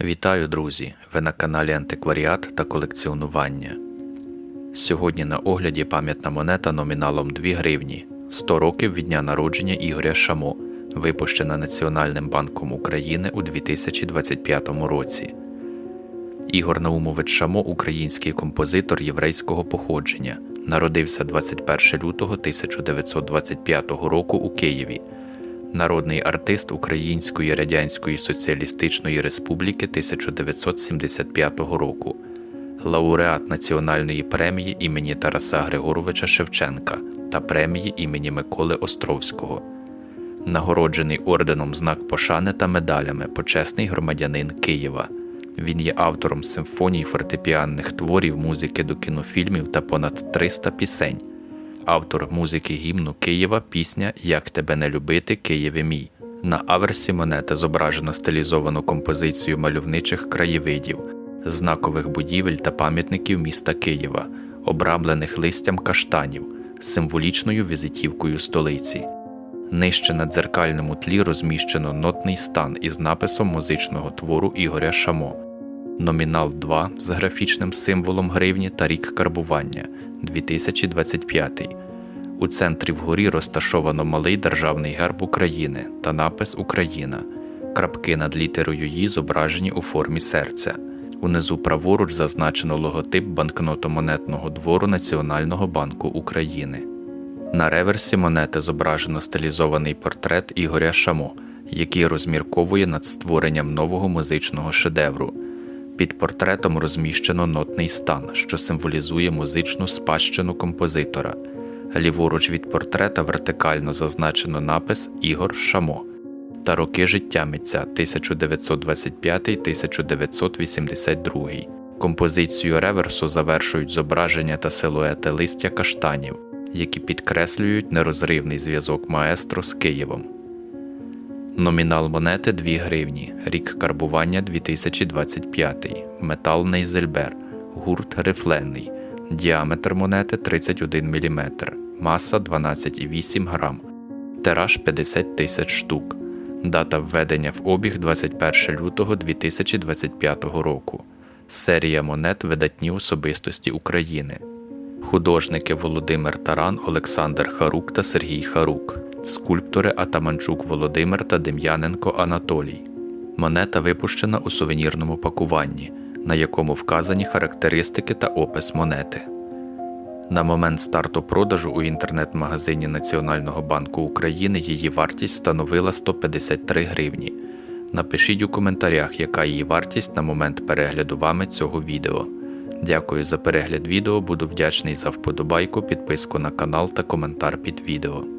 Вітаю, друзі! Ви на каналі Антикваріат та колекціонування. Сьогодні на огляді пам'ятна монета номіналом 2 гривні 100 років від дня народження Ігоря Шамо, випущена Національним банком України у 2025 році. Ігор Наумович Шамо український композитор єврейського походження. Народився 21 лютого 1925 року у Києві. Народний артист Української Радянської Соціалістичної Республіки 1975 року, лауреат Національної премії імені Тараса Григоровича Шевченка та премії імені Миколи Островського, нагороджений орденом Знак Пошани та медалями Почесний громадянин Києва. Він є автором симфоній фортепіанних творів, музики до кінофільмів та понад 300 пісень автор музики гімну Києва пісня Як тебе не любити, Києве мій. На аверсі монети зображено стилізовану композицію мальовничих краєвидів, знакових будівель та пам'ятників міста Києва, обрамлених листям каштанів, символічною візитівкою столиці. Нижче на дзеркальному тлі розміщено нотний стан із написом музичного твору Ігоря Шамо, номінал 2 з графічним символом гривні та рік карбування 2025. У центрі вгорі розташовано малий державний герб України та напис Україна. Крапки над літерою «Ї» зображені у формі серця. Унизу праворуч зазначено логотип банкнотомонетного двору Національного банку України. На реверсі монети зображено стилізований портрет Ігоря Шамо, який розмірковує над створенням нового музичного шедевру. Під портретом розміщено нотний стан, що символізує музичну спадщину композитора. Ліворуч від портрета вертикально зазначено напис Ігор Шамо та роки життя митця 1925-1982. Композицію реверсу завершують зображення та силуети листя каштанів, які підкреслюють нерозривний зв'язок маестро з Києвом. Номінал монети 2 гривні, рік карбування 2025, метал Нейзельбер, гурт рифлений, діаметр монети 31 мм, маса 12,8 грам, тираж 50 тисяч штук, дата введення в обіг 21 лютого 2025 року, серія монет видатні особистості України. Художники Володимир Таран, Олександр Харук та Сергій Харук, скульптори Атаманчук Володимир та Дем'яненко Анатолій. Монета випущена у сувенірному пакуванні, на якому вказані характеристики та опис монети. На момент старту продажу у інтернет-магазині Національного банку України її вартість становила 153 гривні. Напишіть у коментарях, яка її вартість на момент перегляду вами цього відео. Дякую за перегляд відео, буду вдячний за вподобайку, підписку на канал та коментар під відео.